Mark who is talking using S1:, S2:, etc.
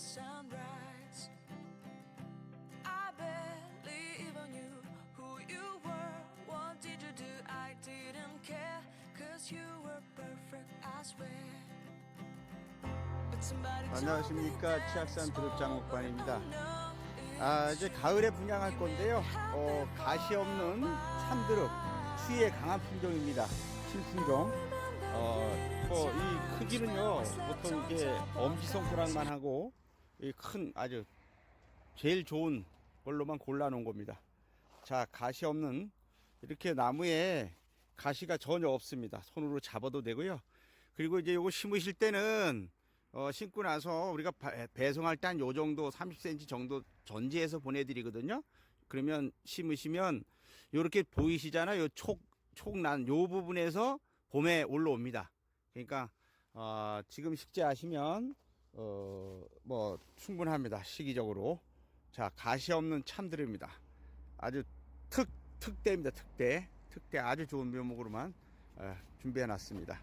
S1: sunrise. I barely even knew who you were. What did you do? I didn't care. Cause you were perfect, I swear. But somebody told me 안녕하십니까 치악산 드릅장목관입니다. 아, 이제 가을에 분양할 건데요. 어, 가시 없는 참드릅 추위에 강한
S2: 품종입니다. 신품종.
S1: 어, 어, 이 크기는요 보통 이게 엄지손가락만
S2: 하고 이 큰 아주 제일 좋은 걸로만 골라 놓은 겁니다. 자 가시 없는 이렇게 나무에 가시가 전혀 없습니다. 손으로 잡아도 되고요. 그리고 이제 요거 심으실 때는 어, 심고 나서 우리가 바- 배송할 때 한 요 정도 30cm 정도 전지해서 보내드리거든요. 그러면 심으시면 요렇게 보이시잖아요. 요 촉, 촉난 요 부분에서 봄에 올라옵니다. 그러니까, 어, 지금 식재하시면, 어, 뭐, 충분합니다. 시기적으로. 자, 가시 없는 참들입니다. 아주 특, 특대입니다. 특대. 특대 아주 좋은 묘목으로만 어, 준비해 놨습니다.